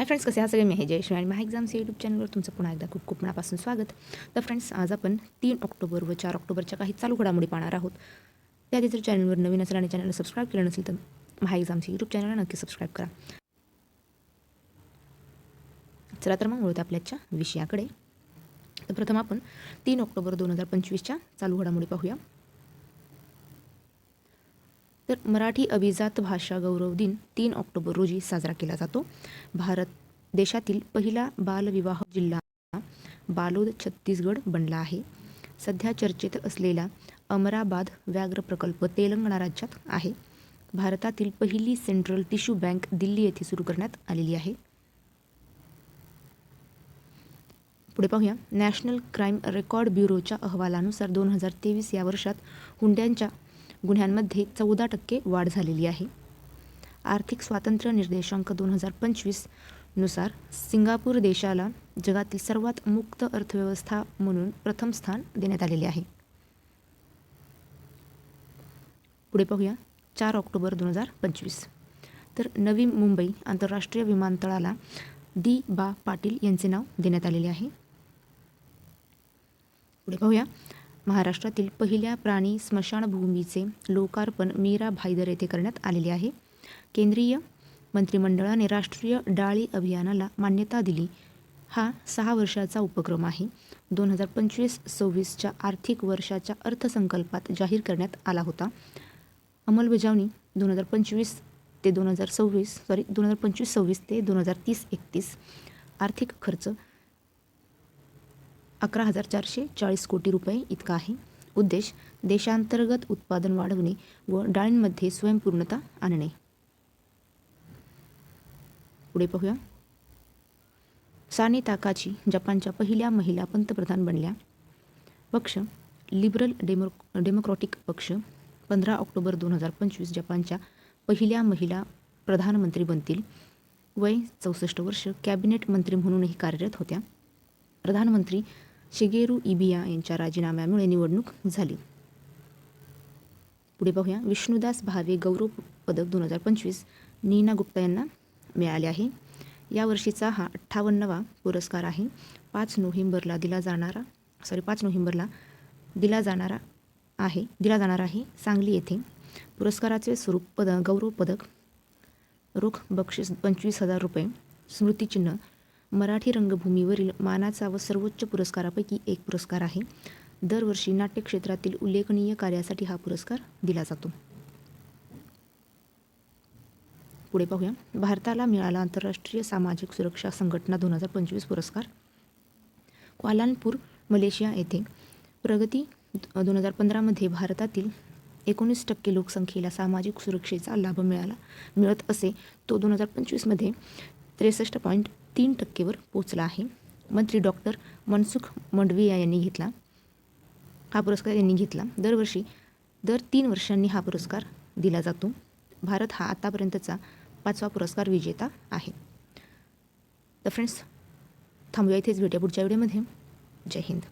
Hi friends कसे आहात सगळे? मी आहे जयश्री आणि महा एक्झाम्स यूट्यूब चॅनलवर तुमचं पुन्हा एकदा खूप खूप मनापासून स्वागत. तर फ्रेंड्स आज आपण तीन ऑक्टोबर व चार ऑक्टोबरच्या काही चालू घडामोडी पाहणार आहोत. त्याआधी जर चॅनलवर नवीन असेल आणि चॅनलला सबस्क्राईब केलं नसेल तर महा एक्झाम्स यूट्यूब चॅनलला नक्की सबस्क्राईब करा. चला तर मग वळूया आपल्याच्या विषयाकडे. तर प्रथम आपण तीन ऑक्टोबर दोन हजार पंचवीसच्या चालू घडामोडी पाहूया. तर मराठी अभिजात भाषा गौरव दिन तीन ऑक्टोबर रोजी साजरा केला जातो. भारत देशातील पहिला बालविवाह जिल्हा बालोद छत्तीसगड बनला आहे. सध्या चर्चेत असलेला अमराबाद व्याघ्र प्रकल्प तेलंगणा राज्यात आहे. भारतातील पहिली सेंट्रल टिश्यू बँक दिल्ली येथे सुरू करण्यात आलेली आहे. पुढे पाहूया. नॅशनल क्राईम रेकॉर्ड ब्युरोच्या अहवालानुसार दोन हजार तेवीस या वर्षात हुंड्यांच्या गुन्ह्यांमध्ये चौदा टक्के वाढ झालेली आहे. आर्थिक स्वातंत्र्य निर्देशांक दोन हजार पंचवीसनुसार सिंगापूर देशाला जगातील सर्वात मुक्त अर्थव्यवस्था म्हणून प्रथम स्थान देण्यात आलेले आहे. पुढे पाहूया चार ऑक्टोबर दोन हजार पंचवीस. तर नवी मुंबई आंतरराष्ट्रीय विमानतळाला दी बा. पाटील यांचे नाव देण्यात आलेले आहे. पुढे पाहूया महाराष्ट्रातील पहिल्या प्राणी स्मशानभूमीचे लोकार्पण मीरा भाईदर येथे करण्यात आलेले आहे. केंद्रीय मंत्रिमंडळाने राष्ट्रीय डाळी अभियानाला मान्यता दिली. हा सहा वर्षाचा उपक्रम आहे. दोन हजार पंचवीस सव्वीसच्या आर्थिक वर्षाच्या अर्थसंकल्पात जाहीर करण्यात आला होता. अंमलबजावणी दोन हजार पंचवीस ते दोन हजार सव्वीस सॉरी दोन हजार पंचवीस सव्वीस ते दोन हजार तीस एकतीस. आर्थिक खर्च अकरा हजार चारशे चाळीस कोटी रुपये इतका आहे. उद्देश देशांतर्गत उत्पादन वाढवणे व डाळींमध्ये स्वयंपूर्णता आणणे. पुढे पाहूया. साने ताकाची जपानच्या पहिल्या महिला पंतप्रधान बनल्या. पक्ष लिबरल डेमो डेमोक्रॅटिक पक्ष पंधरा ऑक्टोबर दोन हजार पंचवीस जपानच्या पहिल्या महिला प्रधानमंत्री बनतील. वय चौसष्ट वर्ष कॅबिनेट मंत्री म्हणूनही कार्यरत होत्या. प्रधानमंत्री शिगेरू इबिया यांच्या राजीनाम्यामुळे निवडणूक झाली. पुढे पाहूया. विष्णुदास भावे गौरव पदक दोन हजार पंचवीस नीना गुप्ता यांना मिळाले आहे. यावर्षीचा हा अठ्ठावन्नवा पुरस्कार आहे. पाच नोव्हेंबरला दिला जाणारा सॉरी पाच नोव्हेंबरला दिला जाणारा आहे दिला जाणार आहे सांगली येथे. पुरस्काराचे स्वरूप पद गौरव पदक रोख बक्षीस पंचवीस हजार रुपये स्मृतिचिन्ह मराठी रंगभूमीवरील मानाचा व सर्वोच्च पुरस्कारापैकी एक पुरस्कार आहे. दरवर्षी नाट्यक्षेत्रातील उल्लेखनीय कार्यासाठी हा पुरस्कार दिला जातो. पुढे पाहूया. भारताला मिळाला आंतरराष्ट्रीय सामाजिक सुरक्षा संघटना दोन हजार पंचवीस पुरस्कार. क्वालानपूर मलेशिया येथे प्रगती दोन हजार पंधरामध्ये भारतातील एकोणीस टक्के लोकसंख्येला सामाजिक सुरक्षेचा लाभ मिळाला मिळत असे तो दोन हजार पंचवीसमध्ये त्रेसष्ट पॉईंट तीन टक्केवर पोचला आहे. मंत्री डॉक्टर मनसुख मंडविया यांनी घेतला. हा पुरस्कार यांनी घेतला. दरवर्षी दर तीन वर्षांनी हा पुरस्कार दिला जातो. भारत हा आतापर्यंतचा पाचवा पुरस्कार विजेता आहे. तर फ्रेंड्स थांबूया इथेच. भेटूया पुढच्या व्हिडिओमध्ये. जय हिंद.